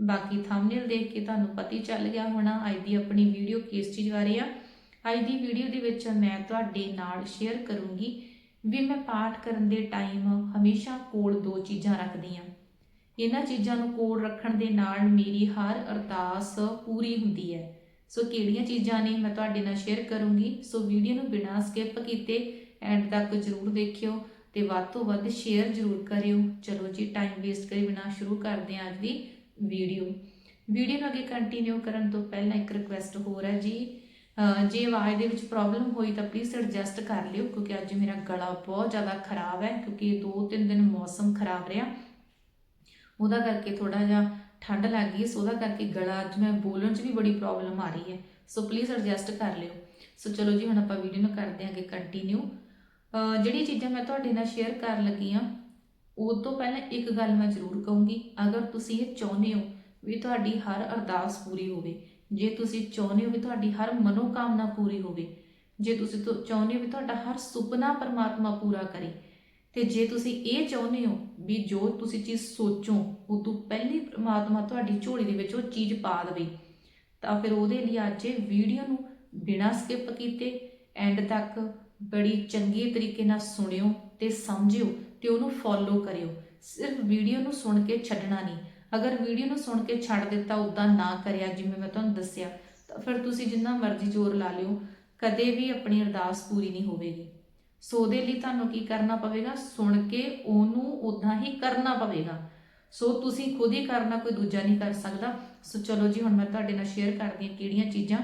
ਬਾਕੀ ਥੰਬਨੇਲ ਦੇਖ ਕੇ ਤੁਹਾਨੂੰ ਪਤਾ ਹੀ ਚੱਲ ਗਿਆ ਹੋਣਾ ਅੱਜ ਦੀ ਆਪਣੀ ਵੀਡੀਓ ਕਿਸ ਚੀਜ਼ ਬਾਰੇ ਆ। ਅੱਜ ਦੀ ਵੀਡੀਓ ਦੇ ਵਿੱਚ ਮੈਂ ਤੁਹਾਡੇ ਨਾਲ ਸ਼ੇਅਰ ਕਰੂੰਗੀ ਵੀ ਮੈਂ ਪਾਠ ਕਰਨ ਦੇ ਟਾਈਮ ਹਮੇਸ਼ਾ ਕੋਲ ਦੋ ਚੀਜ਼ਾਂ ਰੱਖਦੀ ਆ ਇਹਨਾਂ ਚੀਜ਼ਾਂ ਨੂੰ ਕੋਲ ਰੱਖਣ ਦੇ ਨਾਲ ਮੇਰੀ ਹਰ ਅਰਦਾਸ ਪੂਰੀ ਹੁੰਦੀ ਹੈ। ਸੋ ਕਿਹੜੀਆਂ ਚੀਜ਼ਾਂ ਨੇ ਮੈਂ ਤੁਹਾਡੇ ਨਾਲ ਸ਼ੇਅਰ ਕਰੂੰਗੀ, ਸੋ ਵੀਡੀਓ ਨੂੰ ਬਿਨਾਂ ਸਕਿਪ ਕੀਤੇ ਐਂਡ ਤੱਕ ਜ਼ਰੂਰ ਦੇਖਿਓ ਤੇ ਵੱਧ ਤੋਂ ਵੱਧ ਸ਼ੇਅਰ ਜ਼ਰੂਰ ਕਰਿਓ। ਚਲੋ ਜੀ ਟਾਈਮ ਵੇਸਟ ਕਰੇ ਬਿਨਾਂ ਸ਼ੁਰੂ ਕਰਦੇ ਹਾਂ ਅੱਜ ਦੀ ਵੀਡੀਓ। ਵੀਡੀਓ ਨੂੰ ਅੱਗੇ ਕੰਟੀਨਿਊ ਕਰਨ ਤੋਂ ਪਹਿਲਾਂ ਇੱਕ ਰਿਕੁਐਸਟ ਹੋਰ ਹੈ ਜੀ। ਜੇ ਆਵਾਜ਼ ਦੇ ਵਿੱਚ ਪ੍ਰੋਬਲਮ ਹੋਈ ਤਾਂ ਪਲੀਜ਼ ਐਡਜਸਟ ਕਰ ਲਿਓ, ਕਿਉਂਕਿ ਅੱਜ ਮੇਰਾ ਗਲਾ ਬਹੁਤ ਜ਼ਿਆਦਾ ਖਰਾਬ ਹੈ, ਕਿਉਂਕਿ 2-3 ਦਿਨ ਮੌਸਮ ਖਰਾਬ ਰਿਹਾ। ਉਹਦਾ ਕਰਕੇ ਥੋੜਾ ਜਿਹਾ ਠੰਡ ਲੱਗ ਗਈ, ਸੋ ਉਹਦਾ ਕਰਕੇ ਗਲਾ ਅੱਜ ਮੈਂ ਬੋਲਣ 'ਚ ਵੀ ਬੜੀ ਪ੍ਰੋਬਲਮ ਆ ਰਹੀ ਹੈ। ਸੋ ਪਲੀਜ਼ ਐਡਜਸਟ ਕਰ ਲਿਓ। ਸੋ ਚਲੋ ਜੀ, ਹੁਣ ਆਪਾਂ ਵੀਡੀਓ ਨੂੰ ਕਰਦੇ ਹਾਂ ਅੱਗੇ ਕੰਟੀਨਿਊ ਜਿਹੜੀ ਚੀਜ਼ਾਂ ਮੈਂ ਤੁਹਾਡੇ ਨਾਲ ਸ਼ੇਅਰ ਕਰਨ ਲੱਗੀ ਹਾਂ ਉਹ ਤੋਂ ਪਹਿਲਾਂ ਇੱਕ ਗੱਲ ਮੈਂ ਜ਼ਰੂਰ ਕਹੂੰਗੀ, ਅਗਰ ਤੁਸੀਂ ਇਹ ਚਾਹੁੰਦੇ ਹੋ ਵੀ ਤੁਹਾਡੀ ਹਰ ਅਰਦਾਸ ਪੂਰੀ ਹੋਵੇ, ਜੇ ਤੁਸੀਂ ਚਾਹੁੰਦੇ ਹੋ ਵੀ ਤੁਹਾਡੀ ਹਰ ਮਨੋਕਾਮਨਾ ਪੂਰੀ ਹੋਵੇ, ਜੇ ਤੁਸੀਂ ਚਾਹੁੰਦੇ ਹੋ ਵੀ ਤੁਹਾਡਾ ਹਰ ਸੁਪਨਾ ਪਰਮਾਤਮਾ ਪੂਰਾ ਕਰੇ, ਤੇ ਜੇ ਤੁਸੀਂ ਇਹ ਚਾਹੁੰਦੇ ਹੋ ਵੀ ਜੋ ਤੁਸੀਂ ਚੀਜ਼ ਸੋਚੋ, ਉਹ ਤੋਂ ਪਹਿਲੀ ਪਰਮਾਤਮਾ ਤੁਹਾਡੀ ਝੋਲੀ ਦੇ ਵਿੱਚ ਉਹ ਚੀਜ਼ ਪਾ ਦੇਵੇ, ਤਾਂ ਫਿਰ ਉਹਦੇ ਲਈ ਅੱਜ ਇਹ ਵੀਡੀਓ ਨੂੰ ਬਿਨਾਂ ਸਕਿਪ ਕੀਤੇ ਐਂਡ ਤੱਕ ਬੜੀ ਚੰਗੇ ਤਰੀਕੇ ਨਾਲ ਸੁਣਿਓ ਤੇ ਸਮਝਿਓ ਤੇ ਉਹਨੂੰ ਫੋਲੋ ਕਰਿਓ। ਸਿਰਫ ਵੀਡੀਓ ਨੂੰ ਸੁਣ ਕੇ ਛੱਡਣਾ ਨਹੀਂ। ਅਗਰ ਵੀਡੀਓ ਨੂੰ ਸੁਣ ਕੇ ਛੱਡ ਦਿੱਤਾ ਉਦਾਂ ਨਾ ਕਰਿਆ, ਜਿਵੇਂ ਮੈਂ ਤੁਹਾਨੂੰ ਦੱਸਿਆ, ਤਾਂ ਫਿਰ ਤੁਸੀਂ ਜਿੰਨਾ ਮਰਜ਼ੀ ਜ਼ੋਰ ਲਾ ਲਿਓ, ਕਦੇ ਵੀ ਆਪਣੀ ਅਰਦਾਸ ਪੂਰੀ ਨਹੀਂ ਹੋਵੇਗੀ। ਸੋ ਉਹਦੇ ਲਈ ਤੁਹਾਨੂੰ ਕੀ ਕਰਨਾ ਪਵੇਗਾ? ਸੁਣ ਕੇ ਉਹਨੂੰ ਉਦਾਂ ਹੀ ਕਰਨਾ ਪਵੇਗਾ। ਸੋ ਤੁਸੀਂ ਖੁਦ ਹੀ ਕਰਨਾ, ਕੋਈ ਦੂਜਾ ਨਹੀਂ ਕਰ ਸਕਦਾ। ਸੋ ਚਲੋ ਜੀ, ਹੁਣ ਮੈਂ ਤੁਹਾਡੇ ਨਾਲ ਸ਼ੇਅਰ ਕਰਦੀ ਹਾਂ ਕਿਹੜੀਆਂ ਚੀਜ਼ਾਂ।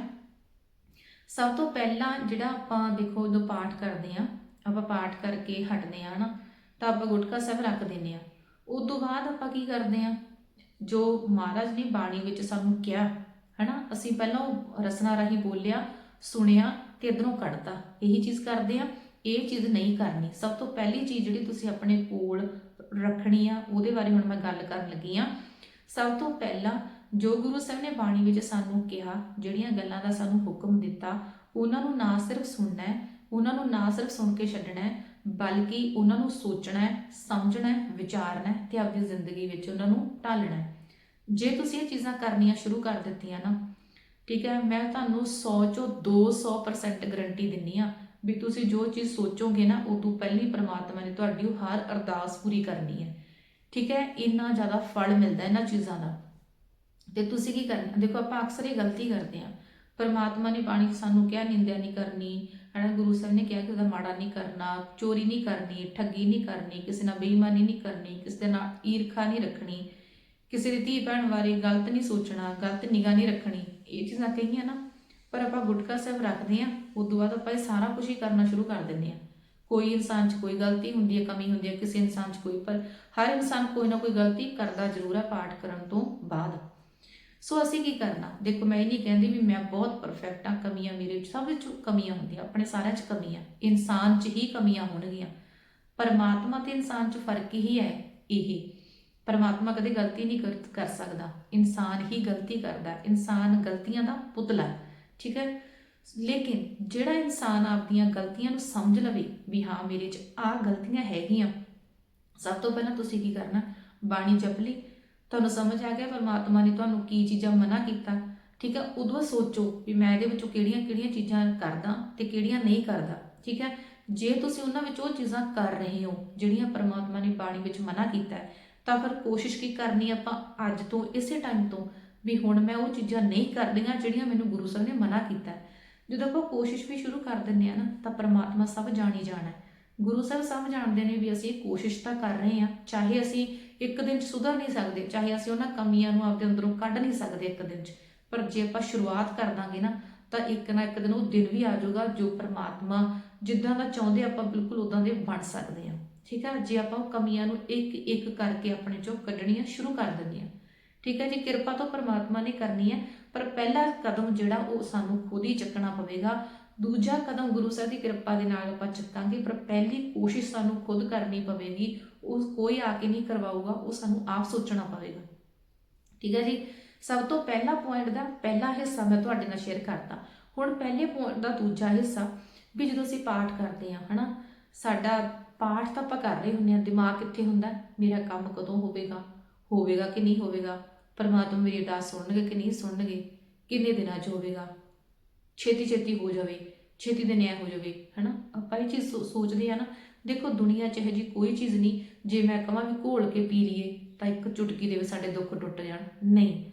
ਸਭ ਤੋਂ ਪਹਿਲਾਂ ਜਿਹੜਾ ਆਪਾਂ ਦੇਖੋ, ਜਦੋਂ ਪਾਠ ਕਰਦੇ ਆ ਆਪਾਂ ਪਾਠ ਕਰਕੇ ਹਟਦੇ ਆ ਨਾ ਤਾਂ ਆਪਾਂ ਗੁਟਕਾ ਸਾਹਿਬ ਰੱਖ ਦਿੰਦੇ ਆ ਉਸ ਤੋਂ ਬਾਅਦ ਆਪਾਂ ਕੀ ਕਰਦੇ ਆ ਜੋ ਮਹਾਰਾਜ ਨੇ ਬਾਣੀ ਵਿੱਚ ਸਾਨੂੰ ਕਿਹਾ, ਹਨਾ? ਅਸੀਂ ਪਹਿਲਾਂ ਉਹ ਰਸਨਾ ਰਾਹੀਂ ਬੋਲਿਆ, ਸੁਣਿਆ ਤੇ ਇਧਰੋਂ ਕੱਢਤਾ। ਇਹੀ ਚੀਜ਼ ਕਰਦੇ ਆ ਇਹ ਚੀਜ਼ ਨਹੀਂ ਕਰਨੀ। ਸਭ ਤੋਂ ਪਹਿਲੀ ਚੀਜ਼ ਜਿਹੜੀ ਤੁਸੀਂ ਆਪਣੇ ਕੋਲ ਰੱਖਣੀ ਆ, ਉਹਦੇ ਬਾਰੇ ਹੁਣ ਮੈਂ ਗੱਲ ਕਰਨ ਲੱਗੀ ਆ ਸਭ ਤੋਂ ਪਹਿਲਾਂ ਜੋ ਗੁਰੂ ਸਾਹਿਬ ਨੇ ਬਾਣੀ ਵਿੱਚ ਸਾਨੂੰ ਕਿਹਾ, ਜਿਹੜੀਆਂ ਗੱਲਾਂ ਦਾ ਸਾਨੂੰ ਹੁਕਮ ਦਿੱਤਾ, ਉਹਨਾਂ ਨੂੰ ਨਾ ਸਿਰਫ ਸੁਣਨਾ ਹੈ, ਉਹਨਾਂ ਨੂੰ ਨਾ ਸਿਰਫ ਸੁਣ ਕੇ ਛੱਡਣਾ ਹੈ ਬਲਕਿ ਉਹਨਾਂ ਨੂੰ ਸੋਚਣਾ ਹੈ, ਸਮਝਣਾ ਹੈ, ਵਿਚਾਰਨਾ ਹੈ ਤੇ ਆਪਣੀ ਜ਼ਿੰਦਗੀ ਵਿੱਚ ਉਹਨਾਂ ਨੂੰ ਢਾਲਣਾ ਹੈ। ਜੇ ਤੁਸੀਂ ਇਹ ਚੀਜ਼ਾਂ ਕਰਨੀਆਂ ਸ਼ੁਰੂ ਕਰ ਦਿੱਤੀਆਂ ਨਾ, ਠੀਕ ਹੈ, ਮੈਂ ਤੁਹਾਨੂੰ 100 ਚੋਂ 200% ਗਾਰੰਟੀ ਦਿੰਨੀ ਆ ਵੀ ਤੁਸੀਂ ਜੋ ਚੀਜ਼ ਸੋਚੋਗੇ ਨਾ, ਉਦੋਂ ਪਹਿਲੀ ਪ੍ਰਮਾਤਮਾ ਨੇ ਤੁਹਾਡੀ ਉਹ ਹਰ ਅਰਦਾਸ ਪੂਰੀ ਕਰਨੀ ਹੈ। ਠੀਕ ਹੈ, ਇੰਨਾ ਜ਼ਿਆਦਾ ਫਲ ਮਿਲਦਾ ਇਹਨਾਂ ਚੀਜ਼ਾਂ ਦਾ। ਤੇ ਤੁਸੀਂ ਕੀ ਕਰਨਾ, ਦੇਖੋ ਆਪਾਂ ਅਕਸਰ ਇਹ ਗਲਤੀ ਕਰਦੇ ਆ ਪਰਮਾਤਮਾ ਨੇ ਬਾਣੀ ਸਾਨੂੰ ਕਿਹਾ, ਨਿੰਦਿਆ ਨਹੀਂ ਕਰਨੀ ਹਨਾ, ਗੁਰੂ ਸਾਹਿਬ ਨੇ ਕਿਹਾ ਕਿ ਉਹਦਾ ਮਾੜਾ ਨਹੀਂ ਕਰਨਾ, ਚੋਰੀ ਨਹੀਂ ਕਰਨੀ, ਠੱਗੀ ਨਹੀਂ ਕਰਨੀ, ਕਿਸੇ ਨਾਲ ਬੇਈਮਾਨੀ ਨਹੀਂ ਕਰਨੀ, ਕਿਸੇ ਦੇ ਨਾਲ ਈਰਖਾ ਨਹੀਂ ਰੱਖਣੀ, ਕਿਸੇ ਦੀ ਧੀ ਭੈਣ ਬਾਰੇ ਗਲਤ ਨਹੀਂ ਸੋਚਣਾ, ਗਲਤ ਨਿਗਾਹ ਨਹੀਂ ਰੱਖਣੀ, ਇਹ ਚੀਜ਼ਾਂ ਕਹੀਆਂ ਨਾ, ਪਰ ਆਪਾਂ ਗੁਟਕਾ ਸਾਹਿਬ ਰੱਖਦੇ ਆ ਤੋਂ ਬਾਅਦ ਆਪਾਂ ਇਹ ਸਾਰਾ ਕੁਝ ਹੀ ਕਰਨਾ ਸ਼ੁਰੂ ਕਰ ਦਿੰਦੇ ਆ ਕੋਈ ਇਨਸਾਨ 'ਚ ਕੋਈ ਗਲਤੀ ਹੁੰਦੀ ਹੈ, ਕਮੀ ਹੁੰਦੀ ਹੈ, ਕਿਸੇ ਇਨਸਾਨ 'ਚ ਕੋਈ, ਪਰ ਹਰ ਇਨਸਾਨ ਕੋਈ ਨਾ ਕੋਈ ਗਲਤੀ ਕਰਦਾ ਜ਼ਰੂਰ ਹੈ ਪਾਠ ਕਰਨ ਤੋਂ ਬਾਅਦ। ਸੋ ਅਸੀਂ ਕੀ ਕਰਨਾ? ਦੇਖੋ, ਮੈਂ ਇਹ ਨਹੀਂ ਕਹਿੰਦੀ ਵੀ ਮੈਂ ਬਹੁਤ ਪਰਫੈਕਟ ਆ ਕਮੀਆਂ ਮੇਰੇ ਵਿੱਚ ਸਭ ਵਿੱਚ ਕਮੀਆਂ ਹੁੰਦੀਆਂ, ਆਪਣੇ ਸਾਰਿਆਂ 'ਚ ਕਮੀਆਂ, ਇਨਸਾਨ 'ਚ ਹੀ ਕਮੀਆਂ ਹੋਣਗੀਆਂ। ਪਰਮਾਤਮਾ ਤੇ ਇਨਸਾਨ 'ਚ ਫ਼ਰਕ ਹੀ ਹੈ ਇਹ। ਪਰਮਾਤਮਾ ਕਦੇ ਗਲਤੀ ਨਹੀਂ ਕਰ ਕਰ ਸਕਦਾ। ਇਨਸਾਨ ਹੀ ਗਲਤੀ ਕਰਦਾ ਇਨਸਾਨ ਗਲਤੀਆਂ ਦਾ ਪੁਤਲਾ ਠੀਕ ਹੈ? ਲੇਕਿਨ ਜਿਹੜਾ ਇਨਸਾਨ ਆਪਦੀਆਂ ਗਲਤੀਆਂ ਨੂੰ ਸਮਝ ਲਵੇ ਵੀ ਹਾਂ, ਮੇਰੇ 'ਚ ਆਹ ਗਲਤੀਆਂ ਹੈਗੀਆਂ, ਸਭ ਤੋਂ ਪਹਿਲਾਂ ਤੁਸੀਂ ਕੀ ਕਰਨਾ? ਬਾਣੀ ਜਪ ਲਈ। ਤੁਹਾਨੂੰ ਸਮਝ ਆ ਗਿਆ ਪਰਮਾਤਮਾ ਨੇ ਤੁਹਾਨੂੰ ਕੀ ਚੀਜ਼ਾਂ ਮਨਾ ਕੀਤਾ? ਠੀਕ ਹੈ, ਉਦੋਂ ਸੋਚੋ ਵੀ ਮੈਂ ਇਹਦੇ ਵਿੱਚੋਂ ਕਿਹੜੀਆਂ-ਕਿਹੜੀਆਂ ਚੀਜ਼ਾਂ ਕਰਦਾ ਤੇ ਕਿਹੜੀਆਂ ਨਹੀਂ ਕਰਦਾ। ਠੀਕ ਹੈ, ਜੇ ਤੁਸੀਂ ਉਹਨਾਂ ਵਿੱਚ ਉਹ ਚੀਜ਼ਾਂ ਕਰ ਰਹੇ ਹੋ ਜਿਹੜੀਆਂ ਪਰਮਾਤਮਾ ਨੇ ਬਾਣੀ ਵਿੱਚ ਮਨਾ ਕੀਤਾ ਹੈ, ਤਾਂ ਫਿਰ ਕੋਸ਼ਿਸ਼ ਕੀ ਕਰਨੀ ਆਪਾਂ ਅੱਜ ਤੋਂ ਇਸੇ ਟਾਈਮ ਤੋਂ ਵੀ ਹੁਣ ਮੈਂ ਉਹ ਚੀਜ਼ਾਂ ਨਹੀਂ ਕਰਦੀਆਂ ਜਿਹੜੀਆਂ ਮੈਨੂੰ ਗੁਰੂ ਸਾਹਿਬ ਨੇ ਮਨਾ ਕੀਤਾ ਹੈ। ਜਦੋਂ ਆਪਾਂ ਕੋਸ਼ਿਸ਼ ਵੀ ਸ਼ੁਰੂ ਕਰ ਦਿੰਦੇ ਆ ਨਾ, ਤਾਂ ਪਰਮਾਤਮਾ ਸਭ ਜਾਣੀ ਜਾਣਾ ਗੁਰੂ ਸਾਹਿਬ ਸਭ ਜਾਣਦੇ ਨੇ ਵੀ ਅਸੀਂ ਕੋਸ਼ਿਸ਼ ਤਾਂ ਕਰ ਰਹੇ ਹਾਂ, ਚਾਹੇ ਅਸੀਂ ਇੱਕ ਦਿਨ 'ਚ ਸੁਧਰ ਨਹੀਂ ਸਕਦੇ, ਚਾਹੇ ਅਸੀਂ ਉਹਨਾਂ ਕਮੀਆਂ ਨੂੰ ਆਪਦੇ ਅੰਦਰੋਂ ਕੱਢ ਨਹੀਂ ਸਕਦੇ ਇੱਕ ਦਿਨ 'ਚ। ਪਰ ਜੇ ਆਪਾਂ ਸ਼ੁਰੂਆਤ ਕਰ ਦਾਂਗੇ ਨਾ, ਤਾਂ ਇੱਕ ਨਾ ਇੱਕ ਦਿਨ ਉਹ ਦਿਨ ਵੀ ਆ ਜਾਊਗਾ ਜੋ ਪਰਮਾਤਮਾ ਜਿੱਦਾਂ ਦਾ ਚਾਹੁੰਦੇ ਆਪਾਂ ਬਿਲਕੁਲ ਉਦਾਂ ਦੇ ਬਣ ਸਕਦੇ ਹਾਂ। ਠੀਕ ਹੈ, ਜੇ ਆਪਾਂ ਉਹ ਕਮੀਆਂ ਨੂੰ ਇੱਕ ਇੱਕ ਕਰਕੇ ਆਪਣੇ ਚੋਂ ਕੱਢਣੀਆਂ ਸ਼ੁਰੂ ਕਰ ਦਿੰਦੇ ਹਾਂ। ਠੀਕ ਹੈ ਜੀ, ਕਿਰਪਾ ਤਾਂ ਪਰਮਾਤਮਾ ਨੇ ਕਰਨੀ ਹੈ, ਪਰ ਪਹਿਲਾ ਕਦਮ ਜਿਹੜਾ ਉਹ ਸਾਨੂੰ ਖੁਦ ਹੀ ਚੱਕਣਾ ਪਵੇਗਾ ਦੂਜਾ ਕਦਮ ਗੁਰੂ ਸਾਹਿਬ ਦੀ ਕਿਰਪਾ ਦੇ ਨਾਲ ਆਪਾਂ ਚੱਕਾਂਗੇ, ਪਰ ਪਹਿਲੀ ਕੋਸ਼ਿਸ਼ ਸਾਨੂੰ ਖੁਦ ਕਰਨੀ ਪਵੇਗੀ, ਉਹ ਕੋਈ ਆ ਕੇ ਨਹੀਂ ਕਰਵਾਊਗਾ, ਉਹ ਸਾਨੂੰ ਆਪ ਸੋਚਣਾ ਪਵੇਗਾ। ਠੀਕ ਹੈ ਜੀ? ਸਭ ਤੋਂ ਪਹਿਲਾ ਪੁਆਇੰਟ ਦਾ ਪਹਿਲਾ ਹਿੱਸਾ ਮੈਂ ਤੁਹਾਡੇ ਨਾਲ ਸ਼ੇਅਰ ਕਰਤਾ। ਹੁਣ ਪਹਿਲੇ ਪੁਆਇੰਟ ਦਾ ਦੂਜਾ ਹਿੱਸਾ ਵੀ ਜਦੋਂ ਅਸੀਂ ਪਾਠ ਕਰਦੇ ਹਾਂ, ਹਨਾ? ਸਾਡਾ ਪਾਠ ਤਾਂ ਆਪਾਂ ਕਰ ਰਹੇ ਹੁੰਦੇ ਹਾਂ, ਦਿਮਾਗ ਕਿੱਥੇ ਹੁੰਦਾ? ਮੇਰਾ ਕੰਮ ਕਦੋਂ ਹੋਵੇਗਾ? ਹੋਵੇਗਾ ਕਿ ਨਹੀਂ ਹੋਵੇਗਾ? ਪਰਮਾਤਮਾ ਮੇਰੀ ਅਰਦਾਸ ਸੁਣਨਗੇ ਕਿ ਨਹੀਂ ਸੁਣਨਗੇ? ਕਿੰਨੇ ਦਿਨਾਂ 'ਚ ਹੋਵੇਗਾ? ਛੇਤੀ ਛੇਤੀ ਹੋ ਜਾਵੇ ਛੇਤੀ ਦੇ ਨਿਆਂ ਹੋ ਜਾਵੇ ਹਨਾ? ਆਪਾਂ ਇਹ ਚੀਜ਼ ਸੋ- ਸੋਚਦੇ ਆ ਨਾ ਦੇਖੋ ਦੁਨੀਆ 'ਚ ਇਹ ਜੀ ਕੋਈ ਚੀਜ਼ ਨਹੀਂ ਜੇ ਮੈਂ ਕਹਾਂ ਵੀ ਘੋਲ ਕੇ ਪੀ ਲਈਏ ਤਾਂ ਇੱਕ ਚੁਟਕੀ ਦੇ ਵਿੱਚ ਸਾਡੇ ਦੁੱਖ ਟੁੱਟ ਜਾਣ। ਨਹੀਂ।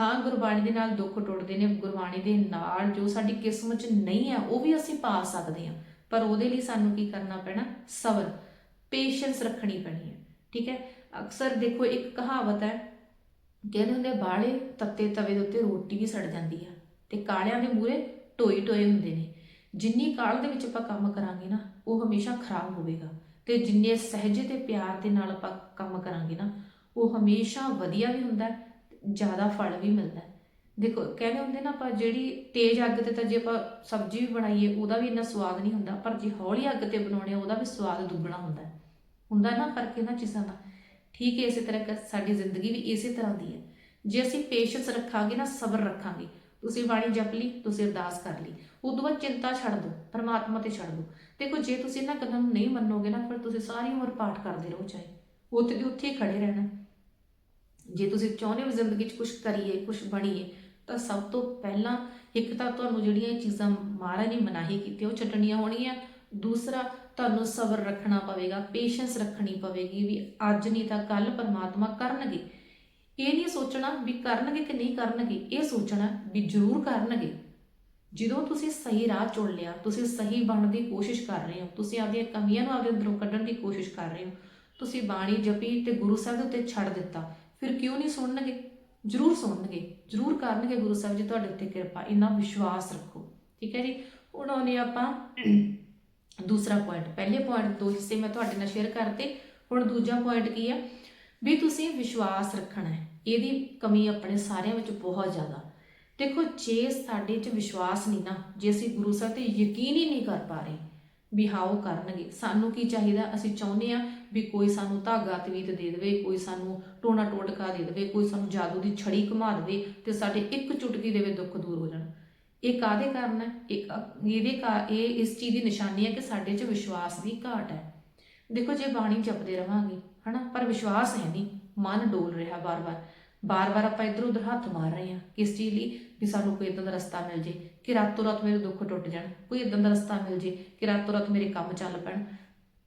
ਹਾਂ ਗੁਰਬਾਣੀ ਦੇ ਨਾਲ ਦੁੱਖ ਟੁੱਟਦੇ ਨੇ ਗੁਰਬਾਣੀ ਦੇ ਨਾਲ ਜੋ ਸਾਡੀ ਕਿਸਮਤ 'ਚ ਨਹੀਂ ਹੈ ਉਹ ਵੀ ਅਸੀਂ ਪਾ ਸਕਦੇ ਹਾਂ। ਪਰ ਉਹਦੇ ਲਈ ਸਾਨੂੰ ਕੀ ਕਰਨਾ ਪੈਣਾ? ਸਬਰ। ਪੇਸ਼ੈਂਸ ਰੱਖਣੀ ਪੈਣੀ ਹੈ। ਠੀਕ ਹੈ? ਅਕਸਰ ਦੇਖੋ ਇੱਕ ਕਹਾਵਤ ਹੈ ਕਹਿੰਦੇ ਹੁੰਦੇ ਆ, ਬਾਹਲੇ ਤੱਤੇ ਤਵੇ ਦੇ ਉੱਤੇ ਰੋਟੀ ਵੀ ਸੜ ਜਾਂਦੀ ਹੈ ਤੇ ਕਾਲਿਆਂ ਦੇ ਮੂਰੇ ਟੋਏ ਟੋਏ ਹੁੰਦੇ ਨੇ। ਜਿੰਨੀ ਕਾਲ ਦੇ ਵਿੱਚ ਆਪਾਂ ਕੰਮ ਕਰਾਂਗੇ ਨਾ ਉਹ ਹਮੇਸ਼ਾ ਖਰਾਬ ਹੋਵੇਗਾ। ਤੇ ਜਿੰਨੇ ਸਹਿਜੇ ਤੇ ਪਿਆਰ ਦੇ ਨਾਲ ਆਪਾਂ ਕੰਮ ਕਰਾਂਗੇ ਨਾ ਉਹ ਹਮੇਸ਼ਾ ਵਧੀਆ ਵੀ ਹੁੰਦਾ ਹੈ, ਜ਼ਿਆਦਾ ਫਲ ਵੀ ਮਿਲਦਾ ਦੇਖੋ ਕਹਿੰਦੇ ਹੁੰਦੇ ਨਾ ਆਪਾਂ ਜਿਹੜੀ ਤੇਜ਼ ਅੱਗ ਤੇ ਤਾਂ ਜੇ ਆਪਾਂ ਸਬਜ਼ੀ ਵੀ ਬਣਾਈਏ ਉਹਦਾ ਵੀ ਇੰਨਾ ਸਵਾਦ ਨਹੀਂ ਹੁੰਦਾ ਪਰ ਜੇ ਹੌਲੀ ਅੱਗ ਤੇ ਬਣਾਉਣੇ ਆ, ਉਹਦਾ ਵੀ ਸਵਾਦ ਦੁੱਗਣਾ ਹੁੰਦਾ ਹੁੰਦਾ ਨਾ ਫ਼ਰਕ ਇਹਨਾਂ ਚੀਜ਼ਾਂ ਦਾ। ਠੀਕ ਹੈ ਇਸੇ ਤਰ੍ਹਾਂ ਕ- ਸਾਡੀ ਜ਼ਿੰਦਗੀ ਵੀ ਇਸੇ ਤਰ੍ਹਾਂ ਦੀ ਹੈ। ਜੇ ਅਸੀਂ ਪੇਸ਼ੈਂਸ ਰੱਖਾਂਗੇ ਨਾ ਸਬਰ ਰੱਖਾਂਗੇ। ਤੁਸੀਂ ਬਾਣੀ ਜਪ ਲਈ, ਤੁਸੀਂ ਅਰਦਾਸ ਕਰ ਲਈ। ਉਦੋਂ ਬਾਅਦ ਚਿੰਤਾ ਛੱਡ ਦਿਓ, ਪਰਮਾਤਮਾ ਤੇ ਛੱਡ ਦਿਓ। ਦੇਖੋ, ਜੇ ਤੁਸੀਂ ਇਹਨਾਂ ਗੱਲਾਂ ਨੂੰ ਨਹੀਂ ਮੰਨੋਗੇ ਨਾ, ਫਿਰ ਤੁਸੀਂ ਸਾਰੀ ਉਮਰ ਪਾਠ ਕਰਦੇ ਰਹੋ ਚਾਹੇ। ਉੱਥੇ ਦੀ ਉੱਥੇ ਹੀ ਖੜੇ ਰਹਿਣਾ। ਜੇ ਤੁਸੀਂ ਚਾਹੁੰਦੇ ਹੋ ਜ਼ਿੰਦਗੀ 'ਚ ਕੁਝ ਕਰੀਏ ਕੁਝ ਬਣੀਏ, ਤਾਂ ਸਭ ਤੋਂ ਪਹਿਲਾਂ ਇੱਕ ਤਾਂ ਤੁਹਾਨੂੰ ਜਿਹੜੀਆਂ ਇਹ ਚੀਜ਼ਾਂ ਮਹਾਰਾਜ ਨੇ ਮਨਾਹੀ ਕੀਤੀ ਉਹ ਛੱਡਣੀਆਂ ਹੋਣਗੀਆਂ। ਦੂਸਰਾ, ਤੁਹਾਨੂੰ ਸਬਰ ਰੱਖਣਾ ਪਵੇਗਾ, ਪੇਸ਼ੈਂਸ ਰੱਖਣੀ ਪਵੇਗੀ ਵੀ ਅੱਜ ਨਹੀਂ ਤਾਂ ਕੱਲ ਪਰਮਾਤਮਾ ਕਰਨਗੇ। ਇਹ ਨਹੀਂ ਸੋਚਣਾ ਵੀ ਕਰਨਗੇ ਕਿ ਨਹੀਂ ਕਰਨਗੇ, ਇਹ ਸੋਚਣਾ ਵੀ ਜ਼ਰੂਰ ਕਰਨਗੇ। ਜਦੋਂ ਤੁਸੀਂ ਸਹੀ ਰਾਹ ਚੁਣ ਲਿਆ, ਤੁਸੀਂ ਸਹੀ ਬਣਨ ਦੀ ਕੋਸ਼ਿਸ਼ ਕਰ ਰਹੇ ਹੋ, ਤੁਸੀਂ ਆਪਣੀਆਂ ਕਮੀਆਂ ਨੂੰ ਆਪਦੇ ਅੰਦਰੋਂ ਕੱਢਣ ਦੀ ਕੋਸ਼ਿਸ਼ ਕਰ ਰਹੇ ਹੋ, ਤੁਸੀਂ ਬਾਣੀ ਜਪੀ ਤੇ ਗੁਰੂ ਸਾਹਿਬ ਦੇ ਉੱਤੇ ਛੱਡ ਦਿੱਤਾ, ਫਿਰ ਕਿਉਂ ਨਹੀਂ ਸੁਣਨਗੇ? ਜ਼ਰੂਰ ਸੁਣਨਗੇ, ਜ਼ਰੂਰ ਕਰਨਗੇ ਗੁਰੂ ਸਾਹਿਬ ਜੀ ਤੁਹਾਡੇ ਉੱਤੇ ਕਿਰਪਾ, ਇੰਨਾ ਵਿਸ਼ਵਾਸ ਰੱਖੋ। ਠੀਕ ਹੈ ਜੀ? ਹੁਣ ਆਉਂਦੇ ਆਪਾਂ ਦੂਸਰਾ ਪੁਆਇੰਟ ਪਹਿਲੇ ਪੁਆਇੰਟ ਦੋ ਹਿੱਸੇ ਮੈਂ ਤੁਹਾਡੇ ਨਾਲ ਸ਼ੇਅਰ ਕਰਤੇ, ਹੁਣ ਦੂਜਾ ਪੁਆਇੰਟ ਕੀ ਆ? ਵੀ ਤੁਸੀਂ ਵਿਸ਼ਵਾਸ ਰੱਖਣਾ ਹੈ। ਇਹਦੀ ਕਮੀ ਆਪਣੇ ਸਾਰਿਆਂ ਵਿੱਚ ਬਹੁਤ ਜ਼ਿਆਦਾ। ਦੇਖੋ, ਜੇ ਸਾਡੇ 'ਚ ਵਿਸ਼ਵਾਸ ਨਹੀਂ ਨਾ, ਜੇ ਅਸੀਂ ਗੁਰੂ ਸਾਹਿਬ ਤੇ ਯਕੀਨ ਹੀ ਨਹੀਂ ਕਰ ਪਾ ਰਹੇ ਵੀ ਹਾਂ, ਉਹ ਕਰਨਗੇ, ਸਾਨੂੰ ਕੀ ਚਾਹੀਦਾ? ਅਸੀਂ ਚਾਹੁੰਦੇ ਆ ਵੀ ਕੋਈ ਸਾਨੂੰ ਧਾਗਾ ਤਵੀਤ ਦੇ ਦੇਵੇ, ਕੋਈ ਸਾਨੂੰ ਟੋਣਾ ਟੋਟਕਾ ਦੇ ਦੇਵੇ, ਕੋਈ ਸਾਨੂੰ ਜਾਦੂ ਦੀ ਛੜੀ ਘੁਮਾ ਦੇਵੇ ਤੇ ਸਾਡੇ ਇੱਕ ਚੁਟਕੀ ਦੇ ਵਿੱਚ ਦੁੱਖ ਦੂਰ ਹੋ ਜਾਣ। ਇਹ ਕਾਦੇ ਕਾਰਨ ਹੈ? ਇੱਕ ਇਹਦੇ ਕਾ, ਇਹ ਇਸ ਚੀਜ਼ ਦੀ ਨਿਸ਼ਾਨੀ ਹੈ ਕਿ ਸਾਡੇ 'ਚ ਵਿਸ਼ਵਾਸ ਦੀ ਘਾਟ ਹੈ। ਦੇਖੋ, ਜੇ ਬਾਣੀ ਜਪਦੇ ਰਵਾਂਗੇ ਹਨਾ? ਪਰ ਵਿਸ਼ਵਾਸ ਹੈ ਨਹੀਂ। ਮਨ ਡੋਲ ਰਿਹਾ ਬਾਰ-ਬਾਰ ਬਾਰ-ਬਾਰ ਆਪਾਂ ਇੱਧਰ ਉੱਧਰ ਹੱਥ ਮਾਰ ਰਹੇ ਹਾਂ ਕਿਸ ਚੀਜ਼ ਲਈ ਵੀ ਸਾਨੂੰ ਕੋਈ ਇਦਾਂ ਦਾ ਰਸਤਾ ਮਿਲ ਜੇ ਕਿ ਰਾਤੋਂ ਰਾਤ ਮੇਰੇ ਦੁੱਖ ਟੁੱਟ ਜਾਣ। ਕੋਈ ਇਦਾਂ ਦਾ ਰਸਤਾ ਮਿਲ ਜੇ ਕਿ ਰਾਤੋਂ ਰਾਤ ਮੇਰੇ ਕੰਮ ਚੱਲ ਪੈਣ।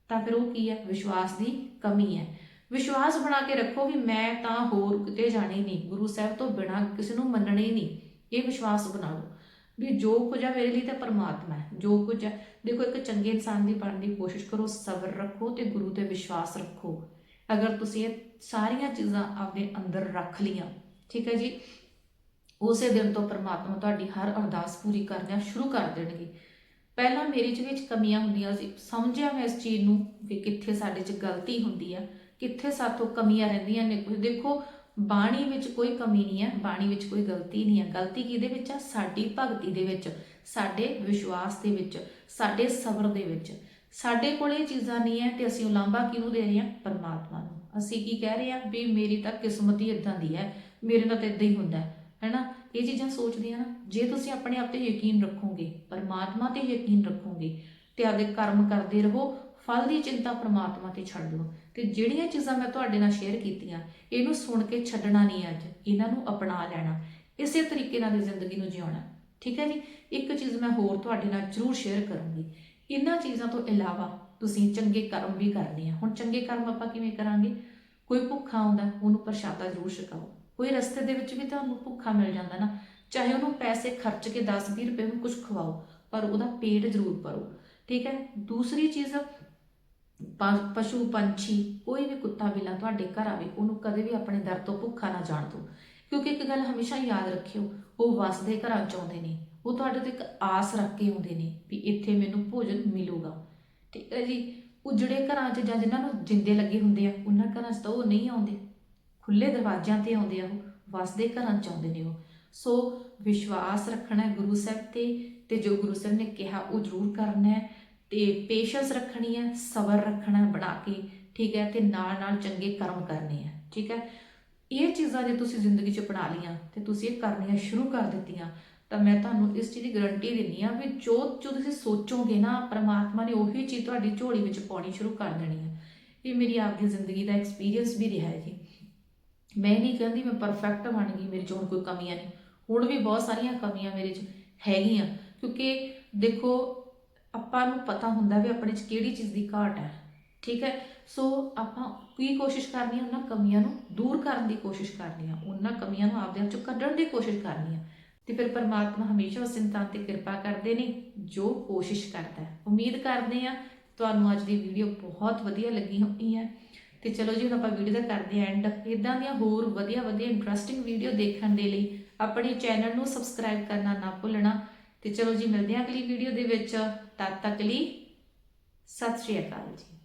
ਤਾਂ ਫਿਰ ਉਹ ਕੀ ਹੈ? ਵਿਸ਼ਵਾਸ ਦੀ ਕਮੀ ਹੈ। ਵਿਸ਼ਵਾਸ ਬਣਾ ਕੇ ਰੱਖੋ ਵੀ ਮੈਂ ਤਾਂ ਹੋਰ ਕਿਤੇ ਜਾਣੀ ਨਹੀਂ। ਗੁਰੂ ਸਾਹਿਬ ਤੋਂ ਬਿਨਾ ਕਿਸੇ ਨੂੰ ਮੰਨਣਾ ਹੀ ਨਹੀਂ। ਇਹ ਵਿਸ਼ਵਾਸ ਬਣਾ ਲਓ ਵੀ ਜੋ ਕੁਝ ਆ ਮੇਰੇ ਲਈ ਤਾਂ ਪਰਮਾਤਮਾ ਹੈ। ਜੋ ਕੁਝ ਹੈ, ਦੇਖੋ ਇੱਕ ਚੰਗੇ ਇਨਸਾਨ ਦੀ ਬਣਨ ਦੀ ਕੋਸ਼ਿਸ਼ ਕਰੋ, ਸਬਰ ਰੱਖੋ ਤੇ ਗੁਰੂ ਤੇ ਵਿਸ਼ਵਾਸ ਰੱਖੋ। ਅਗਰ ਤੁਸੀਂ ਇਹ ਸਾਰੀਆਂ ਚੀਜ਼ਾਂ ਆਪਣੇ ਅੰਦਰ ਰੱਖ ਲੀਆਂ ਠੀਕ ਹੈ ਜੀ, ਉਸੇ ਦਿਨ ਤੋਂ ਪਰਮਾਤਮਾ ਤੁਹਾਡੀ ਹਰ ਅਰਦਾਸ ਪੂਰੀ ਕਰਨਾ ਸ਼ੁਰੂ ਕਰ ਦੇਣਗੇ। ਪਹਿਲਾਂ ਮੇਰੇ ਚ ਵਿੱਚ ਕਮੀਆਂ ਹੁੰਦੀਆਂ ਸੀ। ਸਮਝਿਆ ਮੈਂ ਇਸ ਚੀਜ਼ ਨੂੰ ਕਿ ਕਿੱਥੇ ਸਾਡੇ ਚ ਗਲਤੀ ਹੁੰਦੀ ਆ, ਕਿੱਥੇ ਸਾਥੋਂ ਕਮੀਆਂ ਰਹਿੰਦੀਆਂ ਨੇ। ਕੁਝ ਦੇਖੋ, ਬਾਣੀ ਵਿੱਚ ਕੋਈ ਕਮੀ ਨਹੀਂ ਹੈ ਬਾਣੀ ਵਿੱਚ ਕੋਈ ਗਲਤੀ ਨਹੀਂ ਹੈ ਗਲਤੀ ਕਿਹਦੇ ਵਿੱਚ ਆ? ਸਾਡੀ ਭਗਤੀ ਦੇ ਵਿੱਚ, ਸਾਡੇ ਵਿਸ਼ਵਾਸ ਦੇ ਵਿੱਚ, ਸਾਡੇ ਸਬਰ ਦੇ ਵਿੱਚ। ਸਾਡੇ ਕੋਲ ਇਹ ਚੀਜ਼ਾਂ ਨਹੀਂ ਹੈ ਤੇ ਅਸੀਂ ਉਲਾਂਭਾ ਕਿਹਨੂੰ ਦੇ ਰਹੇ ਹਾਂ? ਪਰਮਾਤਮਾ ਨੂੰ। ਅਸੀਂ ਕੀ ਕਹਿ ਰਹੇ ਹਾਂ? ਵੀ ਮੇਰੀ ਤਾਂ ਕਿਸਮਤ ਹੀ ਇਦਾਂ ਦੀ ਹੈ। ਮੇਰੇ ਨਾਲ ਤਾਂ ਇਦਾਂ ਹੀ ਹੁੰਦਾ ਹੈ। ਹੈਨਾ? ਇਹ ਚੀਜ਼ਾਂ ਸੋਚਦੇ ਆ ਨਾ। ਜੇ ਤੁਸੀਂ ਆਪਣੇ ਆਪ ਤੇ ਯਕੀਨ ਰੱਖੋਗੇ, ਪਰਮਾਤਮਾ ਤੇ ਯਕੀਨ ਰੱਖੋਗੇ, ਤੇ ਆਪਦੇ ਕਰਮ ਕਰਦੇ ਰਹੋ, ਫਲ ਦੀ ਚਿੰਤਾ ਪਰਮਾਤਮਾ ਤੇ ਛੱਡ ਦਿਓ। ਤੇ ਜਿਹੜੀਆਂ ਚੀਜ਼ਾਂ ਮੈਂ ਤੁਹਾਡੇ ਨਾਲ ਸ਼ੇਅਰ ਕੀਤੀਆਂ, ਇਹਨੂੰ ਸੁਣ ਕੇ ਛੱਡਣਾ ਨਹੀਂ ਅੱਜ। ਇਹਨਾਂ ਨੂੰ ਅਪਣਾ ਲੈਣਾ। ਇਸੇ ਤਰੀਕੇ ਨਾਲ ਦੀ ਜ਼ਿੰਦਗੀ ਨੂੰ ਜਿਉਣਾ। ਠੀਕ ਹੈ ਜੀ? ਇੱਕ ਚੀਜ਼ ਮੈਂ ਹੋਰ ਤੁਹਾਡੇ ਨਾਲ ਜ਼ਰੂਰ ਸ਼ੇਅਰ ਕਰੂੰਗੀ। ਇਹਨਾਂ ਚੀਜ਼ਾਂ ਤੋਂ ਇਲਾਵਾ ਤੁਸੀਂ ਚੰਗੇ ਕਰਮ ਵੀ ਕਰਨੇ ਆ। ਹੁਣ ਚੰਗੇ ਕਰਮ ਆਪਾਂ ਕਿਵੇਂ ਕਰਾਂਗੇ? ਕੋਈ ਭੁੱਖਾ ਆਉਂਦਾ, ਉਹਨੂੰ ਪ੍ਰਸ਼ਾਦਾ ਜ਼ਰੂਰ ਛਕਾਓ। ਕੋਈ ਰਸਤੇ ਦੇ ਵਿੱਚ ਵੀ ਤੁਹਾਨੂੰ ਭੁੱਖਾ ਮਿਲ ਜਾਂਦਾ ਨਾ, ਚਾਹੇ ਉਹਨੂੰ ਪੈਸੇ ਖਰਚ ਕੇ 10-20 ਰੁਪਏ ਨੂੰ ਕੁਝ ਖਵਾਓ, ਪਰ ਉਹਦਾ ਪੇਟ ਜ਼ਰੂਰ ਭਰੋ। ਠੀਕ ਹੈ? ਦੂਸਰੀ ਚੀਜ਼ ਪਸ਼ੂ ਪੰਛੀ, ਕੋਈ ਵੀ ਕੁੱਤਾ, ਬਿੱਲਾ ਤੁਹਾਡੇ ਘਰ ਆਵੇ, ਉਹਨੂੰ ਕਦੇ ਵੀ ਆਪਣੇ ਦਰ ਤੋਂ ਭੁੱਖਾ ਨਾ ਜਾਣ ਦਿਓ। ਕਿਉਂਕਿ ਇੱਕ ਗੱਲ ਹਮੇਸ਼ਾ ਯਾਦ ਰੱਖਿਓ, ਉਹ ਵਸਦੇ ਘਰਾਂ ਚ ਆਉਂਦੇ ਨੇ, ਉਹ ਤੁਹਾਡੇ ਤੋਂ ਇੱਕ ਆਸ ਰੱਖ ਕੇ ਆਉਂਦੇ ਨੇ ਵੀ ਇੱਥੇ ਮੈਨੂੰ ਭੋਜਨ ਮਿਲੂਗਾ। ਠੀਕ ਹੈ ਜੀ ਉਜੜੇ ਘਰਾਂ 'ਚ ਜਾਂ ਜਿਨ੍ਹਾਂ ਨੂੰ ਜਿੰਦੇ ਲੱਗੇ ਹੁੰਦੇ ਆ, ਉਹਨਾਂ ਘਰਾਂ 'ਚ ਤਾਂ ਉਹ ਨਹੀਂ ਆਉਂਦੇ। ਖੁੱਲੇ ਦਰਵਾਜ਼ਿਆਂ ਤੇ ਆਉਂਦੇ ਆ ਉਹ ਵਸਦੇ ਘਰਾਂ 'ਚ ਆਉਂਦੇ ਨੇ ਉਹ। ਸੋ ਵਿਸ਼ਵਾਸ ਰੱਖਣਾ ਗੁਰੂ ਸਾਹਿਬ ਤੇ ਤੇ ਜੋ ਗੁਰੂ ਸਾਹਿਬ ਨੇ ਕਿਹਾ ਉਹ ਜ਼ਰੂਰ ਕਰਨਾ ਹੈ। ਤੇ ਪੇਸ਼ੈਂਸ ਰੱਖਣੀ ਹੈ, ਸਬਰ ਰੱਖਣਾ ਬਣਾ ਕੇ, ਠੀਕ ਹੈ, ਤੇ ਨਾਲ ਨਾਲ ਚੰਗੇ ਕਰਮ ਕਰਨੇ ਆ ਠੀਕ ਹੈ। ਇਹ ਚੀਜ਼ਾਂ ਜੇ ਤੁਸੀਂ ਜ਼ਿੰਦਗੀ 'ਚ ਅਪਣਾ ਲਈਆਂ ਤੇ ਤੁਸੀਂ ਇਹ ਕਰਨੀਆਂ ਸ਼ੁਰੂ ਕਰ ਦਿੱਤੀਆਂ, ਤਾਂ ਮੈਂ ਤੁਹਾਨੂੰ ਇਸ ਚੀਜ਼ ਦੀ ਗਾਰੰਟੀ ਦਿੰਦੀ ਆ ਵੀ ਜੋ ਜੋ ਤੁਸੀਂ ਸੋਚੋਗੇ ਨਾ, ਪਰਮਾਤਮਾ ਨੇ ਉਹੀ ਚੀਜ਼ ਤੁਹਾਡੀ ਝੋਲੀ ਵਿੱਚ ਪਾਉਣੀ ਸ਼ੁਰੂ ਕਰ ਦੇਣੀ ਹੈ। ਇਹ ਮੇਰੀ ਆਪਦੀ ਜ਼ਿੰਦਗੀ ਦਾ ਐਕਸਪੀਰੀਅੰਸ ਵੀ ਰਿਹਾ ਹੈ ਜੀ। ਮੈਂ ਨਹੀਂ ਕਹਿੰਦੀ ਮੈਂ ਪਰਫੈਕਟ ਬਣ ਗਈ, ਮੇਰੇ 'ਚ ਹੁਣ ਕੋਈ ਕਮੀਆਂ ਨਹੀਂ। ਹੁਣ ਵੀ ਬਹੁਤ ਸਾਰੀਆਂ ਕਮੀਆਂ ਮੇਰੇ 'ਚ ਹੈਗੀਆਂ, ਕਿਉਂਕਿ ਦੇਖੋ, ਆਪਾਂ ਨੂੰ ਪਤਾ ਹੁੰਦਾ ਵੀ ਆਪਣੇ 'ਚ ਕਿਹੜੀ ਚੀਜ਼ ਦੀ ਘਾਟ ਹੈ। ਠੀਕ ਹੈ? ਸੋ ਆਪਾਂ ਕੀ ਕੋਸ਼ਿਸ਼ ਕਰਨੀ ਹੈ ਉਹਨਾਂ ਕਮੀਆਂ ਨੂੰ ਦੂਰ ਕਰਨ ਦੀ ਕੋਸ਼ਿਸ਼ ਕਰਨੀ ਆ। ਉਹਨਾਂ ਕਮੀਆਂ ਨੂੰ ਆਪਦੇ ਆਪ ਚੋਂ ਕੱਢਣ ਦੀ ਕੋਸ਼ਿਸ਼ ਕਰਨੀ ਆ। ਤੇ ਫਿਰ ਪਰਮਾਤਮਾ ਹਮੇਸ਼ਾ ਉਸ ਇਨਸਾਨ ਤੇ ਕਿਰਪਾ ਕਰਦੇ ਨੇ, ਜੋ ਕੋਸ਼ਿਸ਼ ਕਰਦਾ ਹੈ। ਉਮੀਦ ਕਰਦੇ ਆ, ਤੁਹਾਨੂੰ ਅੱਜ ਦੀ ਵੀਡੀਓ ਬਹੁਤ ਵਧੀਆ ਲੱਗੀ ਹੋਣੀ ਹੈ। ਤੇ ਚਲੋ ਜੀ, ਹੁਣ ਆਪਾਂ ਵੀਡੀਓ ਦਾ ਕਰਦੇ ਹਾਂ ਐਂਡ ਇਦਾਂ ਦੀਆਂ ਹੋਰ ਵਧੀਆ ਵਧੀਆ ਇੰਟਰਸਟਿੰਗ ਵੀਡੀਓ ਦੇਖਣ ਦੇ ਲਈ ਆਪਣੇ ਚੈਨਲ ਨੂੰ ਸਬਸਕ੍ਰਾਈਬ ਕਰਨਾ ਨਾ ਭੁੱਲਣਾ। ਤੇ ਚਲੋ ਜੀ, ਮਿਲਦੇ ਹਾਂ ਅਗਲੀ ਵੀਡੀਓ ਦੇ ਵਿੱਚ। ਤਦ ਤੱਕ ਲਈ ਸਤਿ ਸ਼੍ਰੀ ਅਕਾਲ ਜੀ।